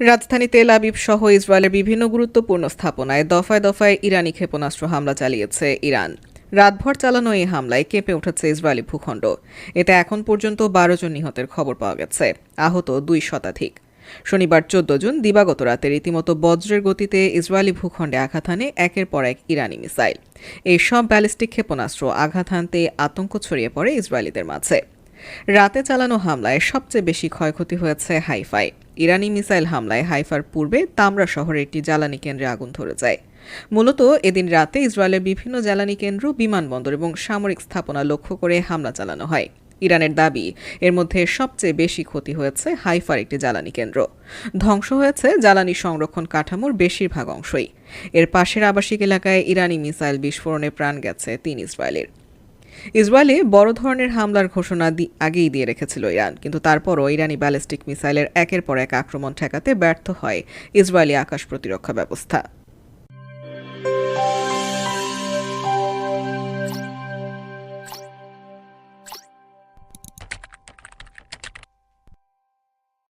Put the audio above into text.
রাজধানী Tel Aviv সহ ইসরায়েলের বিভিন্ন গুরুত্বপূর্ণ স্থাপনায় দফায় দফায় ইরানি ক্ষেপণাস্ত্র হামলা চালিয়েছে ইরান। রাতভর চালানো এই হামলায় কেঁপে উঠেছে ইসরায়েলি ভূখণ্ড। এতে এখন পর্যন্ত বারো জন নিহতের খবর পাওয়া গেছে, আহত দুই শতাধিক। শনিবার চোদ্দ জুন দিবাগত রাতে রীতিমতো বজ্রের গতিতে ইসরায়েলি ভূখণ্ডে আঘাত হানে একের পর এক ইরানি মিসাইল। এই সব ব্যালিস্টিক ক্ষেপণাস্ত্র আঘাত হানতে আতঙ্ক ছড়িয়ে পড়ে ইসরায়েলিদের মাঝে। রাতে চালানো হামলায় সবচেয়ে বেশি ক্ষয়ক্ষতি হয়েছে হাইফাই ইরানি মিসাইল হামলায় হাইফার পূর্বে তামরা শহরে একটি জ্বালানি কেন্দ্রে আগুন ধরে যায়। মূলত এদিন রাতে ইসরায়েলের বিভিন্ন জ্বালানি কেন্দ্র, বিমানবন্দর এবং সামরিক স্থাপনা লক্ষ্য করে হামলা চালানো হয়। ইরানের দাবি, এর মধ্যে সবচেয়ে বেশি ক্ষতি হয়েছে হাইফার একটি জ্বালানি কেন্দ্র। ধ্বংস হয়েছে জ্বালানি সংরক্ষণ কাঠামোর বেশিরভাগ অংশই। এর পাশের আবাসিক এলাকায় ইরানি মিসাইল বিস্ফোরণে প্রাণ গেছে তিন ইসরায়েলের। ইসরায়েলে বড় ধরনের হামলার ঘোষণা আগেই দিয়ে রেখেছিল ইরান। কিন্তু তারপরও ইরানি ব্যালিস্টিক মিসাইলের একের পর এক আক্রমণ ঠেকাতে ব্যর্থ হয় ইসরায়েলি আকাশ প্রতিরক্ষা ব্যবস্থা।